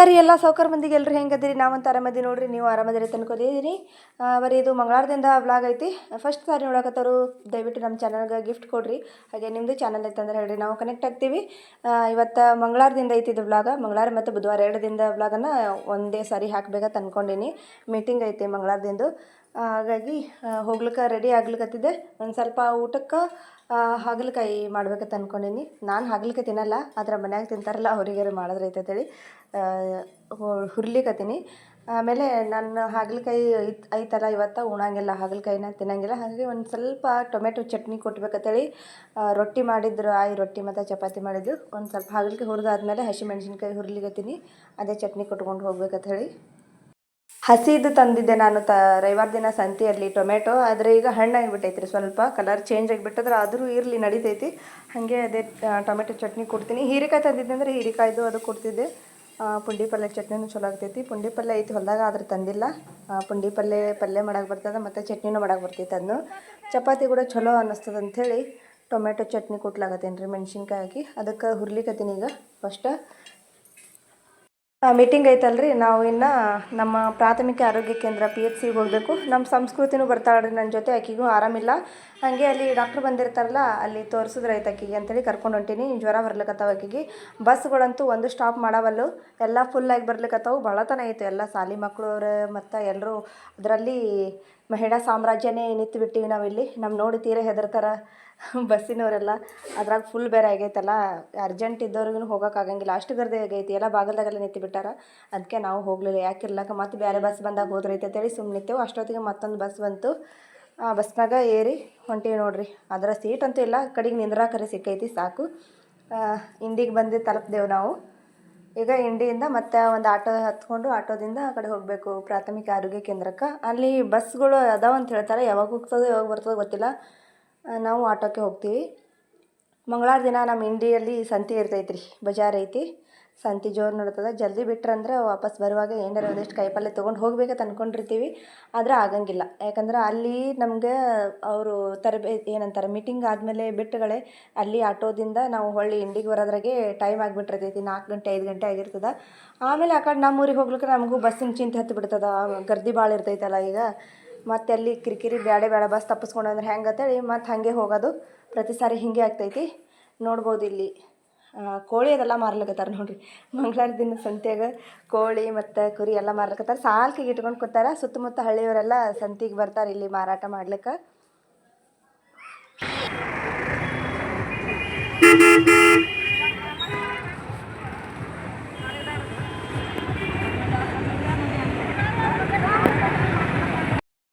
ನಮಸ್ಕಾರ ಎಲ್ಲ ಸೌಕರ್ ಮಂದಿಗೆ ಎಲ್ಲರೂ ಹೆಂಗದಿರಿ? ನಾವಂತ ಆರಾಮದಿ ನೋಡ್ರಿ, ನೀವು ಆರಾಮದಿರಿ ತನ್ಕೋದಿರಿ ಬರೀ ಇದು ಮಂಗಳಾರದಿಂದ ವ್ಲಾಗ್ ಐತಿ. ಫಸ್ಟ್ ಸಾರಿ ನೋಡಕತ್ತವರು, ದಯವಿಟ್ಟು ನಮ್ಮ ಚಾನಲ್ಗೆ ಗಿಫ್ಟ್ ಕೊಡ್ರಿ. ಹಾಗೆ ನಿಮ್ಮದು ಚಾನಲ್ ಐತಂದ್ರೆ ಹೇಳ್ರಿ, ನಾವು ಕನೆಕ್ಟ್ ಆಗ್ತೀವಿ. ಇವತ್ತು ಮಂಗಳವಾರದಿಂದ ಐತಿ ಇದು ವ್ಲಾಗ ಮಂಗಳಾರ ಮತ್ತು ಬುಧವಾರ ಎರಡು ದಿನದ ವ್ಲಾಗನ್ನು ಒಂದೇ ಸಾರಿ ಹಾಕಬೇಕಂತ ಅನ್ಕೊಂಡೀನಿ. ಮೀಟಿಂಗ್ ಐತಿ ಮಂಗಳಾರದಿಂದ. ಹಾಗಾಗಿ ಹೋಗ್ಲಿಕ್ಕೆ ರೆಡಿ ಆಗ್ಲಿಕತ್ತಿದ್ದೆ. ಒಂದು ಸ್ವಲ್ಪ ಊಟಕ್ಕೆ ಹಾಗಲಕಾಯಿ ಮಾಡ್ಬೇಕಂತ ಅನ್ಕೊಂಡೀನಿ. ನಾನು ಹಾಗಲಕಾಯಿ ತಿನ್ನಲ್ಲ, ಆದ್ರೆ ಮನ್ಯಾಗ ತಿಂತಾರಲ್ಲ, ಅವರಿಗಾರು ಮಾಡಿದ್ರೆ ಐತಂತೇಳಿ ಹುರ್ಲಿಕತ್ತೀನಿ. ಆಮೇಲೆ ನಾನು ಹಾಗಲಕಾಯಿ ಐತ್, ಐತಲ್ಲ, ಇವತ್ತು ಉಣಂಗಿಲ್ಲ, ಹಾಗಲಕಾಯಿನ ತಿನ್ನಂಗಿಲ್ಲ. ಹಾಗಾಗಿ ಒಂದು ಸ್ವಲ್ಪ ಟೊಮೆಟೊ ಚಟ್ನಿ ಕೊಟ್ಬೇಕಂತೇಳಿ ರೊಟ್ಟಿ ಮಾಡಿದ್ರು, ಆಯಿ ರೊಟ್ಟಿ ಮತ್ತು ಚಪಾತಿ ಮಾಡಿದ್ದು ಒಂದು ಸ್ವಲ್ಪ ಹಾಗಲಕಾಯಿ ಹುರಿದಾದ್ಮೇಲೆ ಹಸಿಮೆಣ್ಸಿನ್ಕಾಯಿ ಹುರ್ಲಿಕತ್ತೀನಿ. ಅದೇ ಚಟ್ನಿ ಕೊಟ್ಕೊಂಡು ಹೋಗ್ಬೇಕಂತ ಹೇಳಿ ಹಸಿದು ತಂದಿದ್ದೆ ನಾನು ತ, ರವಿವಾರ ದಿನ ಸಂತೆಯಲ್ಲಿ ಟೊಮೆಟೊ ಆದರೆ ಈಗ ಹಣ್ಣಾಗಿಬಿಟ್ಟೈತ್ರಿ ಸ್ವಲ್ಪ ಕಲರ್ ಚೇಂಜ್ ಆಗಿಬಿಟ್ಟದ್ರೆ ಆದರೂ ಇರಲಿ, ನಡಿತೈತಿ. ಹಾಗೆ ಅದೇ ಟೊಮೆಟೊ ಚಟ್ನಿ ಕೊಡ್ತೀನಿ. ಹೀರೆಕಾಯಿ ತಂದಿದ್ದೆ ಅಂದರೆ ಹೀರೆಕಾಯ್ದು ಅದು ಕೊಡ್ತಿದ್ದೆ. ಪುಂಡಿ ಪಲ್ಯ ಚಟ್ನಿನೂ ಚಲೋ ಆಗ್ತೈತಿ. ಪುಂಡಿ ಪಲ್ಯ ಐತಿ, ಹೊಲದಾಗ ಆದ್ರೆ ತಂದಿಲ್ಲ. ಪುಂಡಿ ಪಲ್ಯ ಪಲ್ಯ ಮಾಡಕ್ಕೆ ಬರ್ತದೆ, ಮತ್ತು ಚಟ್ನಿನೂ ಮಾಡಕ್ಕೆ ಬರ್ತೈತೆ ಅದನ್ನು ಚಪಾತಿ ಕೂಡ ಚಲೋ ಅನ್ನಿಸ್ತದೆ ಅಂಥೇಳಿ ಟೊಮೆಟೊ ಚಟ್ನಿ ಕೊಟ್ಲಾಗತ್ತೇನು ರೀ ಮೆಣಸಿನ್ಕಾಯಿ ಹಾಕಿ. ಅದಕ್ಕೆ ಹುರ್ಲಿಕತ್ತೀನಿ ಈಗ, ಫಸ್ಟ್. ಮೀಟಿಂಗ್ ಐತಲ್ರಿ? ನಾವು ಇನ್ನು ನಮ್ಮ ಪ್ರಾಥಮಿಕ ಆರೋಗ್ಯ ಕೇಂದ್ರ ಪಿ ಎಚ್ ಸಿಗೆ ಹೋಗಬೇಕು. ನಮ್ಮ ಸಂಸ್ಕೃತಿನೂ ಬರ್ತಾಳ್ರಿ ನನ್ನ ಜೊತೆ, ಆಕಿಗೂ ಆರಾಮಿಲ್ಲ. ಹಾಗೆ ಅಲ್ಲಿ ಡಾಕ್ಟ್ರ್ ಬಂದಿರ್ತಾರಲ್ಲ, ಅಲ್ಲಿ ತೋರಿಸಿದ್ರೆ ಆಯ್ತು ಆಕಿಗೆ ಅಂತೇಳಿ ಕರ್ಕೊಂಡು ಹೊಂಟೀನಿ. ಜ್ವರ ಬರ್ಲಿಕ್ಕತ್ತಾವ ಆಕಿಗೆ. ಬಸ್ಗಳಂತೂ ಒಂದು ಸ್ಟಾಪ್ ಮಾಡವಲ್ಲು. ಎಲ್ಲ ಫುಲ್ಲಾಗಿ ಬರ್ಲಿಕತ್ತಾವು. ಭಾಳತನ ಐತೆ ಎಲ್ಲ ಸಾಲಿ ಮಕ್ಕಳು ಅವ್ರು ಮತ್ತು ಎಲ್ಲರೂ ಅದರಲ್ಲಿ ಮಹಿಳಾ ಸಾಮ್ರಾಜ್ಯನೇ ನಿಂತು ಬಿಟ್ಟಿವಿ ನಾವಿಲ್ಲಿ. ನಮ್ಮ ನೋಡಿ ತೀರ ಹೆದರ್ತಾರ. ಬಸ್ಸಿನವರೆಲ್ಲ ಅದ್ರಾಗ ಫುಲ್ ಬೇರೆ ಆಗೈತಲ್ಲ ಅರ್ಜೆಂಟ್ ಇದ್ದವ್ರಿಗೂ ಹೋಗೋಕ್ಕಾಗಂಗಿಲ್ಲ ಅಷ್ಟು ಗರ್ದೆ ಆಗೈತಿ. ಎಲ್ಲ ಬಾಗಲ್ದಾಗೆಲ್ಲ ನಿಂತು ಬಿಟ್ಟಾರ. ಅದಕ್ಕೆ ನಾವು ಹೋಗಲಿಲ್ಲ. ಯಾಕೆ ಇರ್ಲಕ್ಕ? ಮತ್ತೆ ಬೇರೆ ಬಸ್ ಬಂದಾಗ ಹೋದ್ರೈತೆ ಅಂತೇಳಿ ಸುಮ್ಮನೆ ನಿಂತೆವು. ಅಷ್ಟೊತ್ತಿಗೆ ಮತ್ತೊಂದು ಬಸ್ ಬಂತು. ಆ ಬಸ್ನಾಗ ಏರಿ ಹೊಂಟೀವಿ ನೋಡ್ರಿ. ಅದರ ಸೀಟ್ ಅಂತೂ ಇಲ್ಲ. ಕಡೆಗೆ ನಿಂದ್ರಾಕರೆ ಸಿಕ್ಕೈತಿ, ಸಾಕು. ಇಂಡಿಗೆ ಬಂದು ತಲುಪ್ದೇವು ನಾವು. ಈಗ ಇಂಡಿಯಿಂದ ಮತ್ತೆ ಒಂದು ಆಟೋ ಹತ್ಕೊಂಡು ಆಟೋದಿಂದ ಆ ಕಡೆ ಹೋಗಬೇಕು. ಪ್ರಾಥಮಿಕ ಆರೋಗ್ಯ ಕೇಂದ್ರಕ್ಕೆ. ಅಲ್ಲಿ ಬಸ್ಗಳು ಅದಾವ ಅಂತ ಹೇಳ್ತಾರೆ. ಯಾವಾಗ ಹೋಗ್ತದೋ, ಯಾವಾಗ ಬರ್ತದೋ ಗೊತ್ತಿಲ್ಲ. ನಾವು ಆಟೋಕ್ಕೆ ಹೋಗ್ತೀವಿ. ಮಂಗಳವಾರ ದಿನ ನಮ್ಮ ಇಂಡಿಯಲ್ಲಿ ಸಂತೆ ಇರ್ತೈತೆ ರೀ ಬಜಾರ್ ಐತಿ. ಸಂತೆ ಜೋರು ನೋಡ್ತದೆ. ಜಲ್ದಿ ಬಿಟ್ರಂದ್ರೆ ವಾಪಸ್ ಬರುವಾಗ ಏನಾರ ಒಂದಿಷ್ಟು ಕಾಯಿಪಲ್ಲೆ ತೊಗೊಂಡು ಹೋಗ್ಬೇಕಂತ ಅಂದ್ಕೊಂಡಿರ್ತೀವಿ ಆದರೆ ಆಗಂಗಿಲ್ಲ. ಯಾಕಂದ್ರೆ ಅಲ್ಲಿ ನಮಗೆ ಅವರು ತರಬೇತಿ ಏನಂತಾರೆ ಮೀಟಿಂಗ್ ಆದಮೇಲೆ ಬಿಟ್ಟುಗಳೇ ಅಲ್ಲಿ ಆಟೋದಿಂದ ನಾವು ಹೊಳ್ಳಿ ಇಂಡಿಗೆ ಬರೋದ್ರಾಗೆ ಟೈಮ್ ಆಗಿಬಿಟ್ಟಿರ್ತೈತಿ. ನಾಲ್ಕು ಗಂಟೆ, ಐದು ಗಂಟೆ ಆಗಿರ್ತದೆ. ಆಮೇಲೆ ಆ ಕಡೆ ನಮ್ಮ ಊರಿಗೆ ಹೋಗ್ಲಿಕ್ಕೆ ನಮಗೂ ಬಸ್ಸಿನ ಚಿಂತೆ ಹತ್ತಿ ಬಿಡ್ತದ. ಗರ್ದಿ ಭಾಳ ಇರ್ತೈತಲ್ಲ ಈಗ. ಮತ್ತೆ ಅಲ್ಲಿ ಕಿರಿಕಿರಿ ಬೇಡ ಬೇಡ ಬಸ್ ತಪ್ಪಿಸ್ಕೊಂಡು ಅಂದ್ರೆ ಹೆಂಗೆ ಅಂತೇಳಿ ಮತ್ತೆ ಹಾಗೆ ಹೋಗೋದು. ಪ್ರತಿ ಸಾರಿ ಹೀಗೆ ಆಗ್ತೈತಿ. ನೋಡ್ಬೋದು ಇಲ್ಲಿ. ಕೋಳಿ ಅದೆಲ್ಲ ಮಾರ್ಲಿಕ್ಕತ್ತಾರ ನೋಡ್ರಿ. ಮಂಗಳಾರ ದಿನ ಸಂತ್ಯಾಗ ಕೋಳಿ ಮತ್ತು ಕುರಿ ಎಲ್ಲ ಮಾರ್ಲಿಕತ್ತಾರ. ಸಾಲ್ಕಿಗೆ ಇಟ್ಕೊಂಡು ಕೂತಾರ. ಸುತ್ತಮುತ್ತ ಹಳ್ಳಿಯವರೆಲ್ಲ ಸಂತೆಗೆ ಬರ್ತಾರೆ ಇಲ್ಲಿ ಮಾರಾಟ ಮಾಡ್ಲಿಕ್ಕೆ.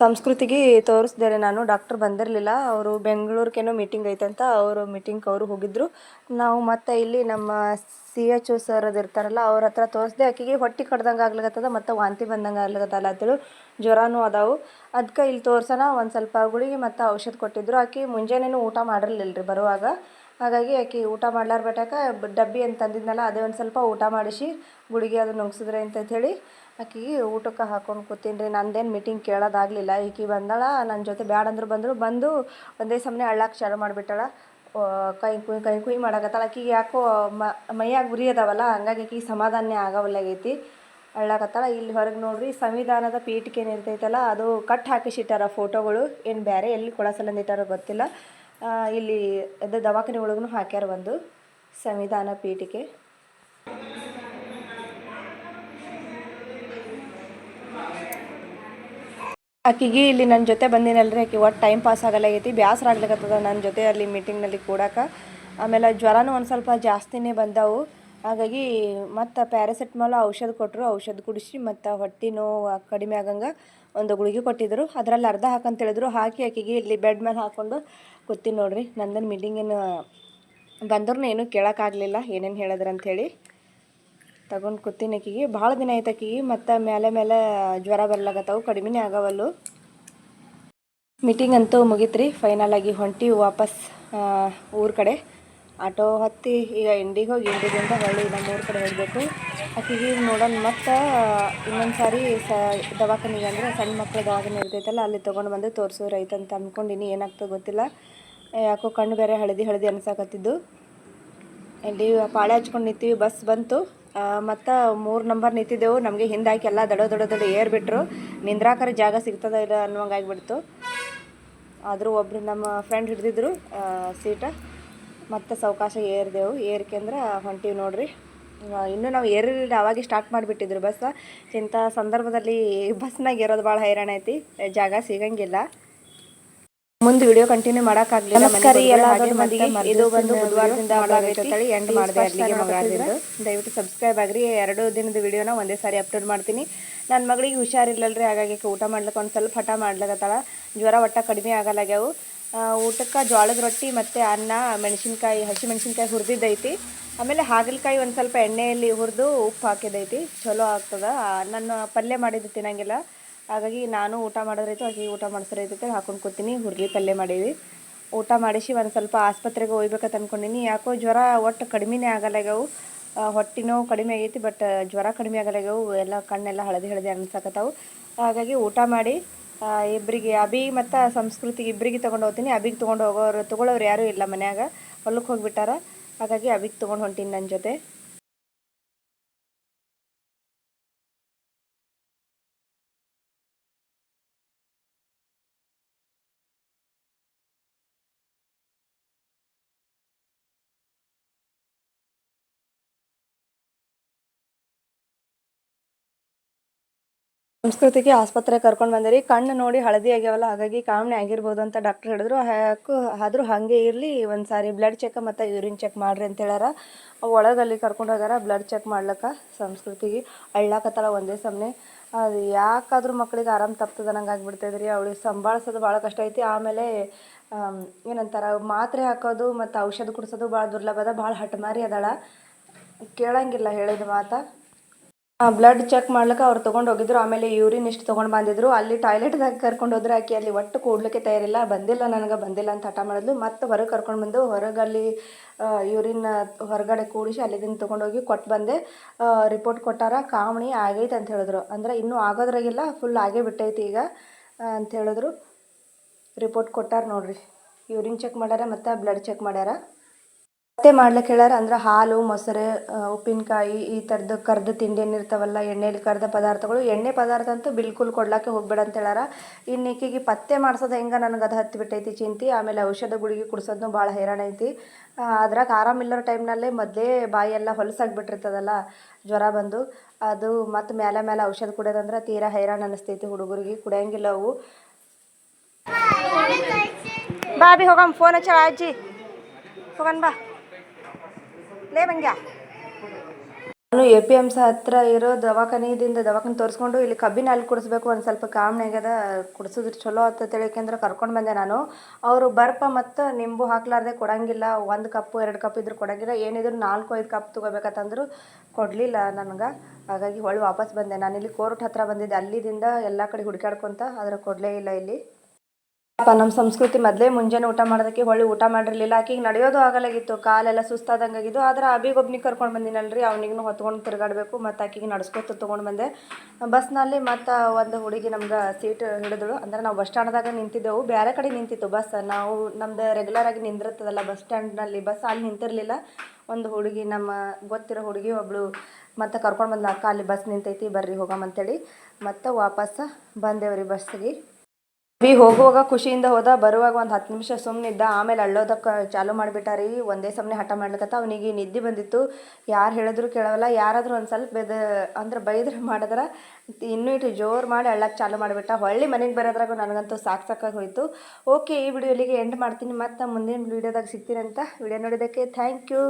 ಸಂಸ್ಕೃತಿಗೆ ತೋರಿಸ್ದೆ ನಾನು. ಡಾಕ್ಟರ್ ಬಂದಿರಲಿಲ್ಲ. ಅವರು ಬೆಂಗಳೂರಿಗೇನೋ ಮೀಟಿಂಗ್ ಐತಂತ ಅವರು ಮೀಟಿಂಗ್ ಅವರು ಹೋಗಿದ್ದರು ನಾವು ಮತ್ತೆ ಇಲ್ಲಿ ನಮ್ಮ ಸಿ ಎಚ್ ಓ ಸರ್ ಅದು ಇರ್ತಾರಲ್ಲ, ಅವ್ರ ಹತ್ರ ತೋರಿಸ್ದೆ, ಆಕೆಗೆ ಹೊಟ್ಟೆ ಕಡ್ದಂಗೆ ಆಗ್ಲಿಕತ್ತದ, ಮತ್ತು ವಾಂತಿ ಬಂದಂಗೆ ಆಗ್ಲಿಕತ್ತಲ್ಲ, ಅಂತೇಳಿ ಜ್ವರನೂ ಅದಾವು. ಅದಕ್ಕೆ ಇಲ್ಲಿ ತೋರ್ಸೋಣ, ಒಂದು ಸ್ವಲ್ಪ ಗುಳಿಗೆ ಮತ್ತು ಔಷಧ ಕೊಟ್ಟಿದ್ರು. ಆಕೆ ಮುಂಜಾನೆನೂ ಊಟ ಮಾಡಿರಲಿಲ್ಲ ರೀ ಬರುವಾಗ. ಹಾಗಾಗಿ ಆಕೆ ಊಟ ಮಾಡ್ಲಾರ ಬಟಾಕ ಡಬ್ಬಿ ಅಂತ ತಂದಿದ್ನಲ್ಲ, ಅದೇ ಒಂದು ಸ್ವಲ್ಪ ಊಟ ಮಾಡಿಸಿ, ಗುಳಿಗೆ ಅದು ನುಂಗ್ಸಿದ್ರೆ ಅಂತ ಹೇಳಿ ಆಕಿಗೆ ಊಟಕ್ಕೆ ಹಾಕೊಂಡು ಕೂತೀನಿ ರೀ ನಂದೇನು ಮೀಟಿಂಗ್ ಕೇಳೋದಾಗಲಿಲ್ಲ. ಈಕಿ ಬಂದಾಳ ನನ್ನ ಜೊತೆ ಬ್ಯಾಡ ಅಂದ್ರು ಬಂದರು, ಬಂದು ಒಂದೇ ಸಮನೆ ಅಳ್ಳಾಕ ಶಾರು ಮಾಡಿಬಿಟ್ಟಾಳ. ಕೈ ಕುಯ್ ಕೈ ಕುಯ್ ಮಾಡಾಕತ್ತಾಳ. ಆಕಿಗೆ ಯಾಕೋ ಮೈಯಾಗ ಉರಿ ಅದಾವಲ್ಲ, ಹಂಗಾಗಿ ಆಕಿಗೆ ಸಮಾಧಾನ ಆಗವಲ್ಲಾಗೈತಿ. ಅಳ್ಳಾಕತ್ತಾಳ, ಇಲ್ಲಿ ಹೊರಗೆ ನೋಡ್ರಿ, ಸಂವಿಧಾನದ ಪೀಠಿಕೆ ಏನಿರ್ತೈತಲ್ಲ ಅದು ಕಟ್ ಹಾಕಿಸಿಟ್ಟಾರ ಫೋಟೋಗಳು. ಏನು ಬೇರೆ ಎಲ್ಲಿ ಕೊಳಸಲಂದಿಟ್ಟಾರೋ ಗೊತ್ತಿಲ್ಲ. ಇಲ್ಲಿ ಅದು ದವಾಖಾನೆ ಒಳಗೂ ಹಾಕ್ಯಾರ ಒಂದು ಸಂವಿಧಾನ ಪೀಠಿಕೆ ಆಕಿಗೆ ಇಲ್ಲಿ ನನ್ನ ಜೊತೆ ಬಂದಿನಲ್ರಿ ಆಕಿ ಒಟ್ಟು ಟೈಮ್ ಪಾಸ್ ಆಗಲಾಗೈತಿ ಬೇಸರ ಆಗ್ಲಿಕ್ಕತ್ತದ ನನ್ನ ಜೊತೆ ಅಲ್ಲಿ ಮೀಟಿಂಗ್ನಲ್ಲಿ ಕೂಡಕ್ಕೆ ಆಮೇಲೆ ಜ್ವರನೂ ಒಂದು ಸ್ವಲ್ಪ ಜಾಸ್ತಿನೇ ಬಂದವು. ಹಾಗಾಗಿ ಮತ್ತು ಪ್ಯಾರಾಸೆಟ್ಮಾಲ್ ಔಷಧ ಕೊಟ್ಟರು ಔಷಧ ಕುಡಿಸಿ ಮತ್ತು ಹೊಟ್ಟೆ ನೋವು ಕಡಿಮೆ ಆಗಂಗೆ ಒಂದು ಗುಳಿಗೆ ಕೊಟ್ಟಿದ್ದರು ಅದರಲ್ಲಿ ಅರ್ಧ ಹಾಕಂತ ಹೇಳಿದ್ರು. ಹಾಕಿ ಆಕಿಗೆ ಇಲ್ಲಿ ಬೆಡ್ ಮೇಲೆ ಹಾಕ್ಕೊಂಡು ಕೂತೀನಿ ನೋಡ್ರಿ. ನಂದನ್ ಮೀಟಿಂಗೇನು ಬಂದ್ರೂ ಏನೂ ಕೇಳೋಕ್ಕಾಗಲಿಲ್ಲ ಏನೇನು ಹೇಳಿದ್ರು ತಗೊಂಡು ಕೂತೀನಿ ಆಕಿಗೆ ಭಾಳ ದಿನ ಆಯ್ತು ಆಕಿಗೆ ಮತ್ತು ಮೇಲೆ ಮೇಲೆ ಜ್ವರ ಬರ್ಲಾಗತ್ತವು ಕಡಿಮೆನೇ ಆಗವಲ್ಲು. ಮೀಟಿಂಗ್ ಅಂತೂ ಮುಗೀತು ರೀ ಫೈನಲ್ ಆಗಿ ಹೊಂಟಿ ವಾಪಸ್ ಊರ ಕಡೆ. ಆಟೋ ಹತ್ತಿ ಈಗ ಇಂಡಿಗೆ ಹೋಗಿ ಇಂಡಿಗಿಂದ ಹೊಳ್ಳಿ ನಮ್ಮ ಊರ ಕಡೆ ಹೋಗಬೇಕು. ಆಕಿಗೆ ನೋಡೋಣ. ಮತ್ತು ಇನ್ನೊಂದು ಸಾರಿ ಸ ದವಾಖಾನಿಗೆ ಅಂದರೆ ಸಣ್ಣ ಮಕ್ಕಳ ದವಾಖಾನೆ ಇರ್ತೈತಲ್ಲ, ಅಲ್ಲಿ ತೊಗೊಂಡು ಬಂದು ತೋರಿಸೋರು ಅಂತ ಅಂದ್ಕೊಂಡಿನಿ ಏನಾಗ್ತದೆ ಗೊತ್ತಿಲ್ಲ. ಯಾಕೋ ಕಣ್ಣು ಬೇರೆ ಹಳದಿ ಹಳದಿ ಅನ್ಸಾಕತ್ತಿದ್ದು. ಇಲ್ಲಿ ಪಾಳೆ ಹಚ್ಕೊಂಡು ನಿಂತೀವಿ. ಬಸ್ ಬಂತು. ಮತ್ತು ಮೂರು ನಂಬರ್ ನಿಂತಿದ್ದೆವು. ನಮಗೆ ಹಿಂದಾಕಿ ಎಲ್ಲ ದಡ ದಡ ದಡ ಏರ್ ಬಿಟ್ರು. ನಿಂದ್ರಾಕರ ಜಾಗ ಸಿಗ್ತದ ಇಲ್ಲ ಅನ್ನುವಂಗೆ ಆದರೂ ಒಬ್ರು ನಮ್ಮ ಫ್ರೆಂಡ್ ಹಿಡಿದಿದ್ರು ಸೀಟ ಮತ್ತು ಸಾವಕಾಶ ಏರ್ದೆವು. ಏರ್ಕೆಂದ್ರೆ ಹೊಂಟೀವಿ ನೋಡ್ರಿ. ಇನ್ನೂ ನಾವು ಏರಿರಲಿಲ್ಲ ಅವಾಗೆ ಸ್ಟಾರ್ಟ್ ಮಾಡಿಬಿಟ್ಟಿದ್ರು ಬಸ್ ಇಂಥ ಸಂದರ್ಭದಲ್ಲಿ ಬಸ್ನಾಗ ಇರೋದು ಭಾಳ ಹೈರಾಣ ಐತಿ. ಜಾಗ ಸಿಗಂಗಿಲ್ಲ. ಮುಂದೆ ವಿಡಿಯೋ ಕಂಟಿನ್ಯೂ ಮಾಡೋಕ್ಕಾಗಲಿಲ್ಲ. ನಮಸ್ಕಾರ ಎಲ್ಲ. ಇದು ಬಂದು ಬುಧವಾರದಿಂದ ಎಂಡ್ ಮಾಡಿದೆ ಅಲ್ಲಿಗೆ ದಯವಿಟ್ಟು ಸಬ್ಸ್ಕ್ರೈಬ್ ಆಗ್ರಿ. ಎರಡು ದಿನದ ವಿಡಿಯೋನ ಒಂದೇ ಸಾರಿ ಅಪ್ಲೋಡ್ ಮಾಡ್ತೀನಿ. ನನ್ನ ಮಗಳಿಗೆ ಹುಷಾರಿಲ್ಲಲ್ರಿ ಹಾಗಾಗಿ ಊಟ ಮಾಡ್ಲಿಕ್ಕೆ ಒಂದು ಸ್ವಲ್ಪ ಹಠ ಮಾಡ್ಲಕತ್ತಾಳ. ಜ್ವರ ಒಟ್ಟ ಕಡಿಮೆ ಆಗಲಾಗ್ಯಾವು. ಊಟಕ್ಕೆ ಜೋಳದ ರೊಟ್ಟಿ ಮತ್ತೆ ಅನ್ನ ಮೆಣಸಿನ್ಕಾಯಿ ಹಸಿ ಮೆಣಸಿನ್ಕಾಯಿ ಹುರಿದಿದ್ದೈತಿ. ಆಮೇಲೆ ಹಾಗಲಕಾಯಿ ಒಂದ್ ಸ್ವಲ್ಪ ಎಣ್ಣೆಯಲ್ಲಿ ಹುರಿದು ಉಪ್ಪು ಹಾಕಿದೈತಿ ಚಲೋ ಆಗ್ತದ. ನಾನು ನನ್ನ ಪಲ್ಯ ಮಾಡಿದ್ದು ತಿನ್ನಂಗಿಲ್ಲ. ಹಾಗಾಗಿ ನಾನು ಊಟ ಮಾಡೋದ್ರೈತು ಆಕೆ ಊಟ ಮಾಡಿಸ್ರೈತೆ ಹಾಕೊಂಡು ಕೂತೀನಿ ಹುರ್ಲಿ ಪಲ್ಯ ಮಾಡೀವಿ. ಊಟ ಮಾಡಿಸಿ ಒಂದು ಸ್ವಲ್ಪ ಆಸ್ಪತ್ರೆಗೆ ಹೋಗ್ಬೇಕಂತ ಅಂದ್ಕೊಂಡಿನಿ ಯಾಕೋ ಜ್ವರ ಒಟ್ಟು ಕಡಿಮೆನೇ ಆಗಲ್ಲಾಗ್ಯವು ಹೊಟ್ಟೆ ನೋವು ಕಡಿಮೆ ಆಗೈತಿ ಬಟ್ ಜ್ವರ ಕಡಿಮೆ ಆಗಲ್ಲಾಗವು ಎಲ್ಲ ಕಣ್ಣೆಲ್ಲ ಹಳದಿ ಹಳದಿ ಅನ್ಸಕತ್ತಾವು. ಹಾಗಾಗಿ ಊಟ ಮಾಡಿ ಇಬ್ಬರಿಗೆ ಅಭಿ ಮತ್ತು ಸಂಸ್ಕೃತಿಗೆ ಇಬ್ಬರಿಗೆ ತೊಗೊಂಡು ಹೋಗ್ತೀನಿ. ಅಭಿಗೆ ತೊಗೊಂಡು ಹೋಗೋರು, ತೊಗೊಳೋರು ಯಾರೂ ಇಲ್ಲ ಮನ್ಯಾಗ. ಹೊಲಕ್ಕೆ ಹೋಗಿಬಿಟ್ಟಾರ. ಹಾಗಾಗಿ ಅಭಿಗೆ ತೊಗೊಂಡು ಹೊಂಟೀನಿ ನನ್ನ ಜೊತೆ. ಸಂಸ್ಕೃತಿಗೆ ಆಸ್ಪತ್ರೆಗೆ ಕರ್ಕೊಂಡು ಬಂದಿರಿ. ಕಣ್ಣು ನೋಡಿ ಹಳದಿ ಆಗ್ಯಾವಲ್ಲ, ಹಾಗಾಗಿ ಕಾಮಣೆ ಆಗಿರ್ಬೋದು ಅಂತ ಡಾಕ್ಟರ್ ಹೇಳಿದ್ರು. ಆದರೂ ಹಾಗೆ ಇರಲಿ ಒಂದು ಸಾರಿ ಬ್ಲಡ್ ಚೆಕ್ ಮತ್ತು ಯೂರಿನ್ ಚೆಕ್ ಮಾಡ್ರಿ ಅಂತ ಹೇಳ್ಯಾರ. ಒಳಗೆ ಅಲ್ಲಿ ಕರ್ಕೊಂಡು ಹೋಗ್ಯಾರ ಬ್ಲಡ್ ಚೆಕ್ ಮಾಡ್ಲಿಕ್ಕೆ ಸಂಸ್ಕೃತಿಗೆ. ಅಳ್ಳಾಕತ್ತಾಳ ಒಂದೇ ಸಮನೆ. ಅದು ಯಾಕಾದ್ರೂ ಮಕ್ಳಿಗೆ ಆರಾಮ್ ತಪ್ತದ ನಂಗೆ ಆಗ್ಬಿಡ್ತೈತೆ ರೀ ಅವಳಿಗೆ ಸಂಭಾಳಿಸೋದು ಭಾಳ ಕಷ್ಟ ಐತಿ. ಆಮೇಲೆ ಏನಂತಾರೆ ಏನಂತಾರ, ಮಾತ್ರೆ ಹಾಕೋದು ಮತ್ತು ಔಷಧ ಕುಡಿಸೋದು ಭಾಳ ದುರ್ಲಭ ಅದ. ಭಾಳ ಹಠಮಾರಿ ಅದಾಳ. ಕೇಳಂಗಿಲ್ಲ ಹೇಳಿದ ಮಾತಾ. ಬ್ಲಡ್ ಚೆಕ್ ಮಾಡ್ಲಿಕ್ಕೆ ಅವ್ರು ತೊಗೊಂಡು ಹೋಗಿದ್ರು. ಆಮೇಲೆ ಯೂರಿನ್ ಇಷ್ಟು ತೊಗೊಂಡು ಬಂದಿದ್ರು. ಅಲ್ಲಿ ಟಾಯ್ಲೆಟ್ದಾಗ ಕರ್ಕೊಂಡು ಹೋದ್ರೆ ಆಕೆ ಅಲ್ಲಿ ಒಟ್ಟು ಕೂಡ್ಲಿಕ್ಕೆ ತಯಾರಿಲ್ಲ. ಬಂದಿಲ್ಲ ನನಗೆ, ಬಂದಿಲ್ಲ ಅಂತ ಹಠ ಮಾಡಿದ್ಲು. ಮತ್ತೆ ಹೊರಗೆ ಕರ್ಕೊಂಡು ಬಂದು ಹೊರಗೆ ಅಲ್ಲಿ ಯೂರಿನ್ ಹೊರಗಡೆ ಕೂಡಿಸಿ ಅಲ್ಲಿದಿಂದ ತೊಗೊಂಡೋಗಿ ಕೊಟ್ಟು ಬಂದೆ. ರಿಪೋರ್ಟ್ ಕೊಟ್ಟಾರ. ಕಾಮಣಿ ಆಗೈತೆ ಅಂತ ಹೇಳಿದ್ರು. ಅಂದ್ರೆ ಇನ್ನೂ ಆಗೋದ್ರಾಗಿಲ್ಲ ಫುಲ್ ಆಗೇ ಬಿಟ್ಟೈತಿ ಈಗ ಅಂತ ಹೇಳಿದ್ರು. ರಿಪೋರ್ಟ್ ಕೊಟ್ಟಾರ ನೋಡ್ರಿ. ಯೂರಿನ್ ಚೆಕ್ ಮಾಡ್ಯಾರ ಮತ್ತು ಬ್ಲಡ್ ಚೆಕ್ ಮಾಡ್ಯಾರ. ಮತ್ತೆ ಮಾಡ್ಲಿಕ್ಕೆ ಹೇಳ್ಯಾರ. ಅಂದ್ರೆ ಹಾಲು, ಮೊಸರು ಉಪ್ಪಿನಕಾಯಿ ಈ ಥರದ್ದು ಕರ್ದ ತಿಂಡಿ ಏನಿರ್ತಾವಲ್ಲ ಎಣ್ಣೆಯಲ್ಲಿ ಕರ್ದ ಪದಾರ್ಥಗಳು. ಎಣ್ಣೆ ಪದಾರ್ಥ ಅಂತೂ ಬಿಲ್ಕುಲ್ ಕೊಡ್ಲಾಕೆ ಹೋಗ್ಬೇಡ ಅಂತ ಹೇಳಾರ ಇನ್ನು ಪತ್ತೆ ಮಾಡ್ಸೋದು ಹೆಂಗೆ ನನಗೆ ಅದು ಹತ್ತಿ ಬಿಟ್ಟೈತಿ ಚಿಂತಿ. ಆಮೇಲೆ ಔಷಧ ಗುಳಿಗೆ ಕುಡ್ಸೋದನ್ನು ಭಾಳ ಹೈರಾಣ ಐತಿ. ಅದ್ರಾಗ ಆರಾಮಿಲ್ಲರ ಟೈಮ್ನಲ್ಲೇ ಮೊದಲೇ ಬಾಯೆಲ್ಲ ಹೊಲಸಾಗ್ಬಿಟ್ಟಿರ್ತದಲ್ಲ, ಜ್ವರ ಬಂದು. ಅದು ಮತ್ತು ಮೇಲೆ ಮೇಲೆ ಔಷಧ ಕುಡಿಯೋದಂದ್ರೆ ತೀರಾ ಹೈರಾಣ ಅನಿಸ್ತೈತಿ ಹುಡುಗರಿಗೆ. ಕುಡಿಯಂಗಿಲ್ಲ ಅವು. ಬಾಬಿ ಹೋಗಮ್ಮ ಹೋಗಮ್ ಫೋನ್ ಹಚ್ಚ ಅಜ್ಜಿ ಹೋಗನ್ ಬಾ. ಲೇ ನಾನು ಎ ಪಿ ಎಂ ಸಿ ಹತ್ರ ಇರೋ ದವಾಖಾನಿದಿಂದ ದವಾಖಾನೆ ತೋರಿಸ್ಕೊಂಡು ಇಲ್ಲಿ ಕಬ್ಬಿನ ಹಾಲು ಕುಡಿಸ್ಬೇಕು, ಒಂದು ಸ್ವಲ್ಪ ಕಾಮಣೆ ಆಗ್ಯದ, ಕುಡಿಸಿದ್ರೆ ಚಲೋ ಆಗ್ತದೆ ಯಾಕೆಂದ್ರೆ ಕರ್ಕೊಂಡು ಬಂದೆ ನಾನು. ಅವರು ಬರ್ಪ ಮತ್ತು ನಿಂಬು ಹಾಕ್ಲಾರ್ದೆ ಕೊಡಂಗಿಲ್ಲ, ಒಂದು ಕಪ್ಪು ಎರಡು ಕಪ್ ಇದ್ರೆ ಕೊಡಂಗಿಲ್ಲ, ಏನಿದ್ರು ನಾಲ್ಕು, ಐದು ಕಪ್ ತೊಗೋಬೇಕಂತಂದ್ರು ಕೊಡಲಿಲ್ಲ ನನಗೆ. ಹಾಗಾಗಿ ಹೊಳ್ಳಿ ವಾಪಸ್ ಬಂದೆ. ನಾನು ಇಲ್ಲಿ ಕೋರ್ಟ್ ಹತ್ರ ಬಂದಿದ್ದೆ, ಅಲ್ಲಿದಿಂದ ಎಲ್ಲ ಕಡೆ ಹುಡುಕಾಡ್ಕೊತ ಆದರೆ ಕೊಡಲೇ ಇಲ್ಲ ಇಲ್ಲಿ. ಪಾಪ ನಮ್ಮ ಸಂಸ್ಕೃತಿ ಮೊದಲೇ ಮುಂಜಾನೆ ಊಟ ಮಾಡೋದಕ್ಕೆ ಹೊಳ್ಳಿ ಊಟ ಮಾಡಿರಲಿಲ್ಲ. ಆಕಿಗೆ ನಡೆಯೋದು ಆಗಲಾಗಿತ್ತು. ಕಾಲೆಲ್ಲ ಸುಸ್ತಾದಂಗಾಗಿದ್ದು. ಆದ್ರೆ ಅಬಿಗೊಬ್ನಿಗೆ ಕರ್ಕೊಂಡು ಬಂದಿನಲ್ರಿ. ಅವನಿಗೂ ಹೊತ್ಕೊಂಡು ತಿರುಗಾಡಬೇಕು. ಮತ್ತು ಆಕಿಗೆ ನಡೆಸ್ಕೊತ ತೊಗೊಂಡು ಬಂದೆ. ಬಸ್ನಲ್ಲಿ ಮತ್ತು ಒಂದು ಹುಡುಗಿ ನಮ್ಗೆ ಸೀಟ್ ಹಿಡಿದಳು. ಅಂದ್ರೆ ನಾವು ಬಸ್ ಸ್ಟ್ಯಾಂಡ್ದಾಗ ನಿಂತಿದ್ದೆವು. ಬೇರೆ ಕಡೆ ನಿಂತಿತ್ತು ಬಸ್. ನಾವು ನಮ್ದು ರೆಗ್ಯುಲರ್ ಆಗಿ ನಿಂದಿರ್ತದಲ್ಲ ಬಸ್ ಸ್ಟ್ಯಾಂಡ್ನಲ್ಲಿ. ಬಸ್ ಅಲ್ಲಿ ನಿಂತಿರಲಿಲ್ಲ. ಒಂದು ಹುಡುಗಿ ನಮ್ಮ ಗೊತ್ತಿರೋ ಹುಡುಗಿ ಒಬ್ಳು ಮತ್ತು ಕರ್ಕೊಂಡು ಬಂದ ಅಕ್ಕ ಅಲ್ಲಿ ಬಸ್ ನಿಂತೈತಿ, ಬರ್ರಿ ಹೋಗಮ್ಮ ಅಂತೇಳಿ. ಮತ್ತು ವಾಪಸ್ ಬಂದೇವ್ರಿ ಬಸ್ಸಿಗೆ. ಬಿ ಹೋಗುವಾಗ ಖುಷಿಯಿಂದ ಹೋದ, ಬರುವಾಗ ಒಂದು ಹತ್ತು ನಿಮಿಷ ಸುಮ್ಮನಿದ್ದ ಆಮೇಲೆ ಅಳ್ಳೋದಕ್ಕೆ ಚಾಲು ಮಾಡಿಬಿಟ್ಟಾರಿ. ಒಂದೇ ಸಮನೆ ಹಠ ಮಾಡ್ಲಿಕತ್ತ, ಅವನಿಗೆ ನಿದ್ದೆ ಬಂದಿತ್ತು. ಯಾರು ಹೇಳಿದ್ರು ಕೇಳವಲ್ಲ, ಯಾರಾದರೂ ಒಂದು ಸ್ವಲ್ಪ ಬೆದ, ಅಂದ್ರೆ ಬೈದ್ರೆ ಮಾಡಿದ್ರೆ, ಇನ್ನೂ ಇಟ್ಟು ಜೋರು ಮಾಡಿ ಅಳ್ಳಕ್ಕೆ ಚಾಲು ಮಾಡಿಬಿಟ್ಟ. ಹೊಳ್ಳಿ ಮನೆಗೆ ಬರೋದ್ರಾಗ ನನಗಂತೂ ಸಾಕು ಸಾಕಾಗಿ ಹೋಯಿತು. ಓಕೆ, ಈ ವಿಡಿಯೋ ಇಲ್ಲಿಗೆ ಎಂಡ್ ಮಾಡ್ತೀನಿ. ಮತ್ತು ಮುಂದಿನ ವಿಡಿಯೋದಾಗ ಸಿಗ್ತೀನಿ ಅಂತ ವಿಡಿಯೋ ನೋಡಿದ್ದಕ್ಕೆ ಥ್ಯಾಂಕ್ ಯು.